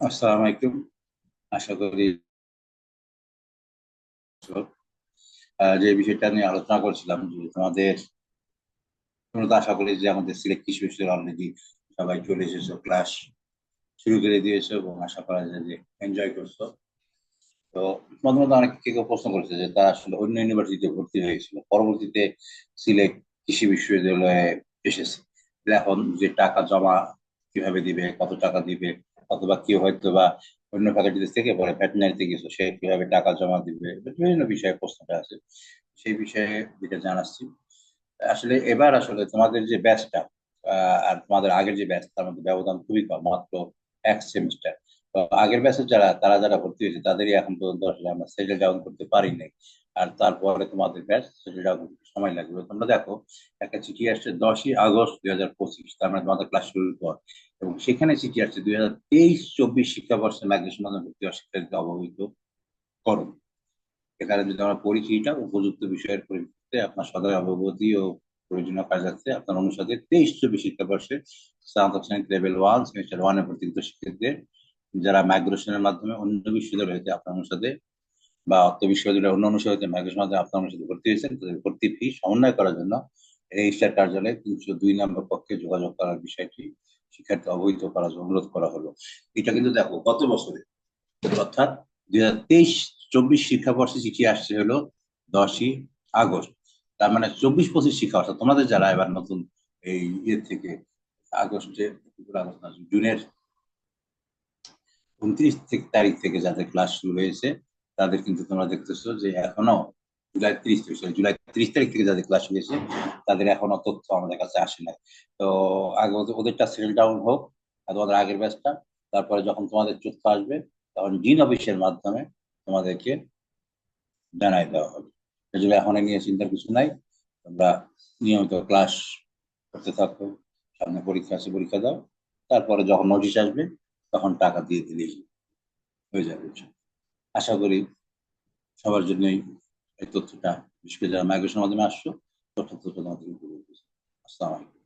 আসসালামু আলাইকুম। আশা করি যে বিষয়টা নিয়ে আলোচনা করছিলাম, যে তোমাদের তোমরা তো আশা করি যে আমাদের সিলেক্ট বিশ্ববিদ্যালয় অলরেডি সবাই চলে এসেছ ক্লাস শুরু করে দিয়েছ এবং আশা করা যায় যে এনজয় করছ। তো মধ্যে অনেক কেউ প্রশ্ন করেছে যে তারা আসলে অন্য ইউনিভার্সিটিতে ভর্তি হয়েছিল, পরবর্তীতে সিলেট কৃষি বিশ্ববিদ্যালয়ে এসেছে। এখন যে টাকা জমা কীভাবে দিবে, কত টাকা দিবে অথবা কেউ হয়তো বা অন্য ফ্যাকাল্টিতে থেকে পরে ভেটেনারিতে গেছে সে কীভাবে টাকা জমা দিবে? বিভিন্ন বিষয়ে প্রশ্নটা আছে। সেই বিষয়ে যেটা জানাচ্ছি। আসলে এবার আসলে তোমাদের যে ব্যাচটা আর তোমাদের আগের যে ব্যাচ তার মধ্যে ব্যবধান খুবই কম, মাত্র এক সেমিস্টার আগের ব্যাচের যারা, তারা যারা ভর্তি হয়েছে, তাদেরই এখন পর্যন্ত আসলে আমরা সেটেল ডাউন করতে পারি নাই। আর তারপরে তোমাদের ব্যাচ সেটেল ডাউন করতে সময় লাগবে। তোমরা দেখো, একটা চিঠি আসছে দশই আগস্ট দুই হাজার পঁচিশ, তার মানে তোমাদের ক্লাস শুরুর পর। এবং সেখানে চিঠি আসছে দুই হাজার তেইশ, চব্বিশ শিক্ষাবর্ষে মাইগ্রেশন মাধ্যমে ভর্তি হওয়া শিক্ষার্থীদের অবহিত করুন এখানে যদি আমরা পরিচিতিটা উপযুক্ত বিষয়ের পরিপ্রেক্ষিতে আপনার সদয় অবগতি ও প্রয়োজনীয় কাজ আছে। আপনার অনুসারে তেইশ, চব্বিশ শিক্ষাবর্ষে স্নাতক শ্রেণি লেভেল ওয়ান সেমিস্টার ওয়ানে ভর্তিকৃত শিক্ষার্থীদের। যারা মাইগ্রেশনের মাধ্যমে অন্য বিশ্ববিদ্যালয় হয়েছে আপনার অনুসারে বা অর্থ বিশ্ববিদ্যালয়ের অন্য অনুসারে হতে মাইগ্রেশন মাধ্যমে আপনার অনুসারে ভর্তি হয়েছেন, তাদের ভর্তি ফি সমন্বয় করার জন্য রেজিস্ট্রার কার্যালয়ে তিনশো দুই নম্বর পক্ষে যোগাযোগ করার বিষয়টি শিক্ষার্থী অবহিত করার অনুরোধ করা হলো। এটা কিন্তু দেখো, গত বছরে অর্থাৎ দুই হাজার তেইশ চব্বিশ শিক্ষাবর্ষে চিঠি আসছে হলো দশই আগস্ট। তার মানে চব্বিশ পঁচিশ শিক্ষা অর্থাৎ তোমাদের যারা এবার নতুন এই ইয়ে থেকে আগস্টে জুনের উনত্রিশ থেকে তারিখ থেকে যাদের ক্লাস শুরু হয়েছে, তাদের কিন্তু তোমরা দেখতেছো যে এখনও জুলাই ত্রিশ জুলাই ত্রিশ তারিখ থেকে যাদের ক্লাস হয়েছে, তাদের এখনও তথ্য আমাদের কাছে আসে নাই। তো আগে ওদেরটা সেল ডাউন হোক তোমাদের আগের ব্যাচটা তারপরে যখন তোমাদের তথ্য আসবে, তখন জিন অফিসের মাধ্যমে তোমাদেরকে জানাই দেওয়া হবে। সেজন্য এখন নিয়ে চিন্তার কিছু নাই, তোমরা নিয়মিত ক্লাস করতে থাকো, সামনে পরীক্ষা আছে, পরীক্ষা দাও, তারপরে যখন নোটিশ আসবে তখন টাকা দিয়ে দিলেই হয়ে যাবে আশা করি সবার জন্যই এই তথ্যটা। বিশেষ করে যারা মাইগ্রেশনের মাধ্যমে আসছো তথ্য তথ্য তোমাদের আসসালামু আলাইকুম।